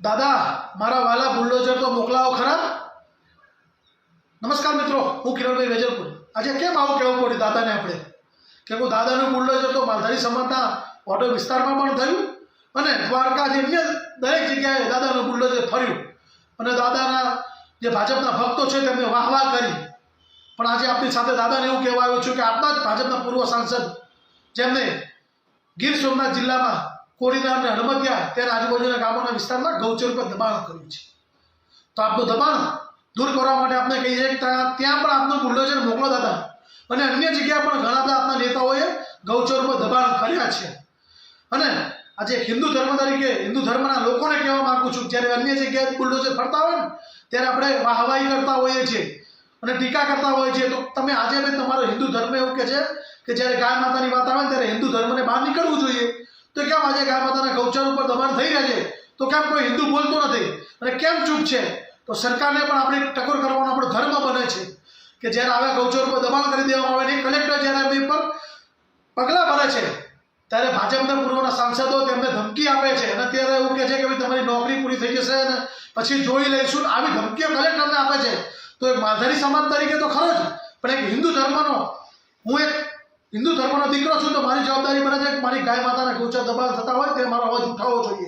મારા વાલા બુલડોઝર તો મોકલાવો ખરા? નમસ્કાર મિત્રો, હું કિરણભાઈ વેજલપુર. આજે કેમ આવું કહેવું પડ્યું દાદાને આપણે? કે હું દાદાનું બુલડોઝર તો માલધારી સમાજના ઓટો વિસ્તારમાં પણ થયું અને દ્વારકા જે અન્ય દરેક જગ્યાએ દાદાનું બુલડોઝર ફર્યું. અને દાદાના જે ભાજપના ભક્તો છે તેમને વાહ વાહ કરી. પણ આજે આપણી સાથે દાદાને એવું કહેવા આવ્યું છું કે આપણા જ ભાજપના પૂર્વ સાંસદ જેમને ગીર સોમનાથ જિલ્લામાં કોડીનાર અને હડમતિયા આજુબાજુના ગામોના વિસ્તારમાં ગૌચર પર દબાણ કર્યું છે. તો આપનું દબાણ દૂર કરવા માટે આપણે કહીએ કે ત્યાં પણ આપનો બુલડોઝર મોકલો દાદા અને અન્ય જગ્યા પણ ઘણા બધા આપણા નેતાઓએ ગૌચર પર દબાણ કર્યા છે. અને આજે હિન્દુ ધર્મ તરીકે, હિન્દુ ધર્મના લોકોને કહેવા માંગુ છું, જ્યારે અન્ય જગ્યાએ બુલડોઝર ફરતા હોય ને, ત્યારે આપણે વાહવાહી કરતા હોઈએ છીએ અને ટીકા કરતા હોઈએ છીએ. તો તમે આજે બી તમારો હિન્દુ ધર્મ એવું કે છે કે જ્યારે ગાય માતાની વાત આવે ને ત્યારે હિન્દુ ધર્મને બહાર નીકળવું જોઈએ તો કેમ આજે ગાય માતાના ગૌચર ઉપર દબાણ થઈ રહ્યા છે? તો કેમ કોઈ હિન્દુ બોલતો નથી? અને કેમ ચૂપ છે? તો સરકારને પણ આપણે ટકોર કરવાનો આપણો ધર્મ બને છે કે જ્યારે આવા ગૌચર ઉપર દબાણ કરી દેવામાં આવે ને કલેક્ટર જ્યારે એમની પર પગલાં ભરે છે, ત્યારે ભાજપના પૂર્વના સાંસદો તેમને ધમકી આપે છે. અને ત્યારે એવું કહે છે કે ભાઈ તમારી નોકરી પૂરી થઈ જશે અને પછી જોઈ લઈશું, આવી ધમકીઓ કલેક્ટરને આપે છે. તો એક માધારી સમાજ તરીકે તો ખરો જ, પણ એક હિન્દુ ધર્મનો હું એક હિન્દુ ધર્મનો દીકરો છું તો મારી જવાબદારી બને છે કે મારી ગાય માતાના ગૌચર દબાણ થતા હોય તે મારો અવાજ ઉઠાવવો જોઈએ.